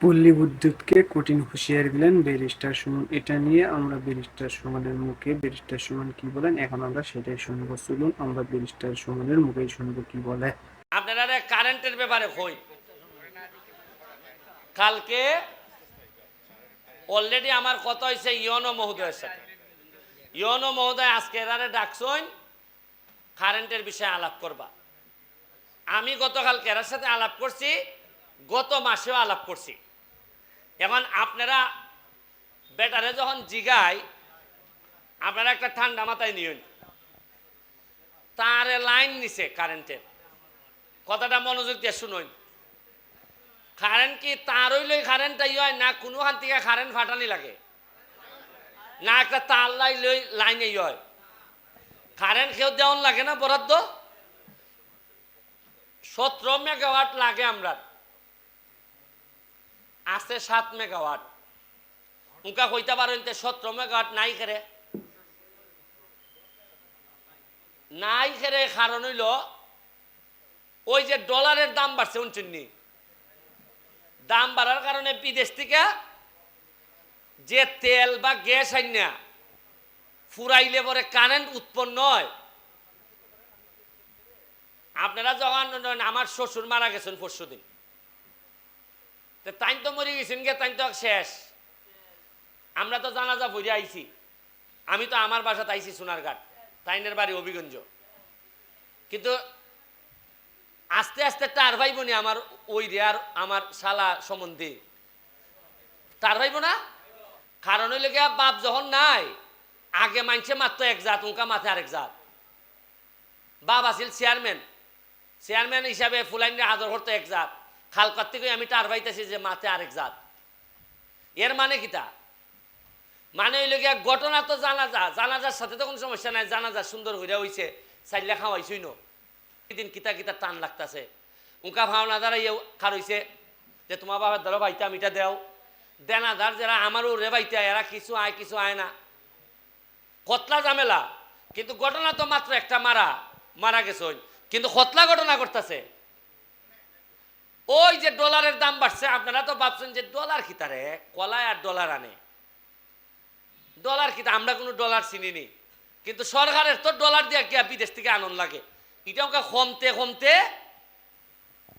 পল্লী বিদ্যুৎকে কঠিন হুঁশিয়ারি দিলেন ব্যারিস্টার সুমন। এটা নিয়ে আমরা ব্যারিস্টার সুমনের মুখে, ব্যারিস্টার সুমন কি বলেন? এখন আমরা সেটাই শুনব। চলুন, আমরা ব্যারিস্টার সুমনের মুখেই শুনব কি বলে। আপনারা কারেন্টের ব্যাপারে কই? কালকে অলরেডি আমার কথা হয়েছে ইয়নো মহোদয়ের সাথে। ইয়নো মহোদয় আজকে এরারে ডাকছইন কারেন্টের বিষয়ে আলাপ করবা। আমি গতকাল এরার সাথে আলাপ করছি, গত মাসেও আলাপ করছি। এখন আপনারা বেটারে যখন জিগায়, আপনারা একটা ঠান্ডা মাথায় নিয়েন। তারে লাইন নিছে কারেন্টের। কথাটা মনোযোগ দিয়ে শুনুন। কারেন্ট কি তার হইলেই কারেন্টটাই হয় না কোনো হান থেকে কারেন্ট ফাটানি লাগে? না একটা তার লাই লই লাইনে হয়। কারেন্ট কেউ দেওয়ান লাগে না বরাদ্দ? সতেরো মেগাওয়াট লাগে আমরা আছে সাত মেগাওয়াট। উনকা কইতে পারেন তে সতেরো মেগাওয়াট নাই খেরে। নাই খেরে কারণ হইল, ওই যে ডলারের দাম বাড়ছে উনচুন্নি দাম বাড়ার কারণে বিদেশ থেকে যে তেল বা গ্যাস আইনা ফুরাইলে পরে কারেন্ট উৎপন্ন হয়। আপনারা যখন, আমার শ্বশুর মারা গেছেন পরশু দিন তাই তো মরে গেছেন গে তাই তো শেষ। আমরা তো জানাজা ভরে আইছি। আমি তো আমার বাসাতে আইছি সোনারঘাট, তাইনের বাড়ি অভিগঞ্জ কিন্তু আস্তে আস্তে টার ভাইব নি আমার ওই রে আর আমার শালা সম্বন্ধে। টার ভাইব না? কারণ হইলে গিয়া বাপ যখন নাই, আগে মানছে মাত্র এক জাত, উনকা মাথে আরেক জাত। বাপ আছিল চেয়ারম্যান চেয়ারম্যান হিসাবে ফুলাইনে আদর করতো এক জাত। খাল করতে গিয়ে আমি টার ভাইতেছি যে মাথে আরেক জাত। এর মানে কিতা মানে হইলে গিয়া ঘটনা তো জানাজা, জানাজার সাথে তো কোনো সমস্যা নাই, জানাজা সুন্দর হইয়া হইছে চাইলে খাওয়াইছই ন দিন কিতা কিতা টান লাগতাছে। উনকা ভাওনা দ্বারা ইয়ে খার যে তোমার বাবার দ্বারা বাইতে আমিটা দেও। দেনাদার যারা আমারও রে বাইতে এরা কিছু আয় কিছু আয় না। কতলা ঝামেলা। কিন্তু ঘটনা তো মাত্র একটা মারা মারা গেছে কিন্তু কতলা ঘটনা করতেছে ওই যে ডলারের দাম বাড়ছে, আপনারা তো ভাবছেন যে ডলার কিতারে কলায় আর ডলার আনে। ডলার কিতা আমরা কোনো ডলার চিনিনি। কিন্তু সরকারের তো ডলার দিয়ে গিয়া বিদেশ থেকে আনন্দ লাগে। এটা ওকে কমতে কমতে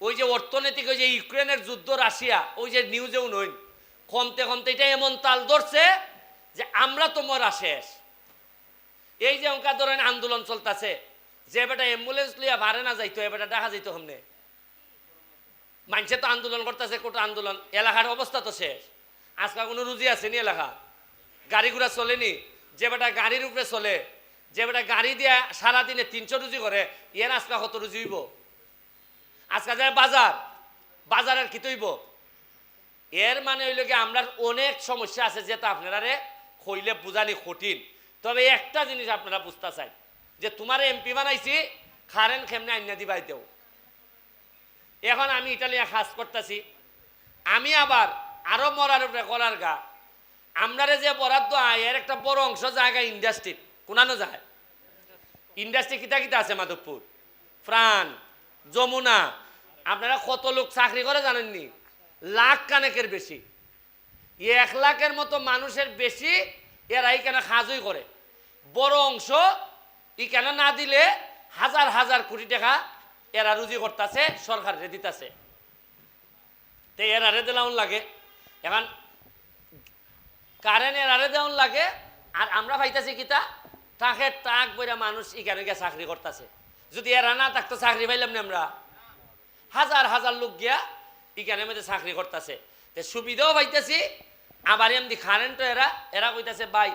ওই যে অর্থনৈতিক ওই যে ইউক্রেনের যুদ্ধ, রাশিয়া, ওই যে নিউজেও নই কমতে কমতে এটা এমন তাল ধরছে যে আমরা তো মরা শেষ। এই যে ওকা ধরেন আন্দোলন চলতেছে, যে বেটা অ্যাম্বুলেন্স লিয়া ভাড়ে না যাইতো, এ বেটা দেখা যাইতো হমনে মানুষে তো আন্দোলন করতেছে কোটা আন্দোলন। এলাকার অবস্থা তো শেষ। আজকাল কোনো রুজি আছে নি এলাকা গাড়ি ঘোড়া চলেনি যে বেটা গাড়ির উপরে চলে, যে বেটা গাড়ি দিয়া সারাদিনে তিনশো রুজি করে এর আজকা কত রুজি হইব? আজকা যায় বাজার বাজারের কি তৈব? এর মানে হইল কি, আমরা অনেক সমস্যা আছে যেটা আপনারা রে কইলে বুঝানি কঠিন। তবে একটা জিনিস আপনারা বুঝতে চাই, যে তোমার এমপি বানাইছি, খারেন খেমনে আইনা দিবাই দেও। এখন আমি ইটালিয়া কাজ করতেছি। আমি আবার আরও মরার উপরে করার গা। আমরারে যে বরাদ্দ আয়, এর একটা বড় অংশ জায়গা ইন্ডাস্ট্রি কোনানো যায়। ইন্ডাস্ট্রি কিতা কিতা আছে মাধবপুর? প্রাণ যমুনা। আপনারা কত লোক চাকরি করে জানেননি? লাখ কানেকের বেশি। এক লাখের মতো মানুষের বেশি এরা এইখানে সাজই করে। বড় অংশ ইখানে না দিলে হাজার হাজার কোটি টাকা এরা রুজি করতেছে, সরকার দিতেছে। এরা রে দিলাম লাগে। এখন কারেন্ট এরারে দেওয়ান লাগে, আর আমরা পাইতেছি কিতা তাকে তাক বইরা মানুষ ইখানে গিয়ে চাকরি করতেছে। যদি এরা না থাকতো, চাকরি পাইলাম না আমরা। হাজার হাজার লোক গিয়া ইখানে মধ্যে চাকরি করতেছে। তে সুবিধাও পাইতেছি, আবার এমনি কারেন্ট এরা এরা কইতাছে, ভাই,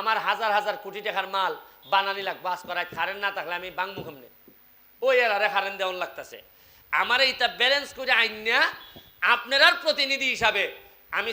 আমার হাজার হাজার কোটি টাকার মাল বানানি লাগ, বাস করায় কারেন্ট না থাকলে আমি বাংমু কেমনে? ওই এলারে হারেন দেওয়ান লাগতেছে। আমার এইটা ব্যালেন্স করে আইন আপনার প্রতিনিধি হিসাবে আমি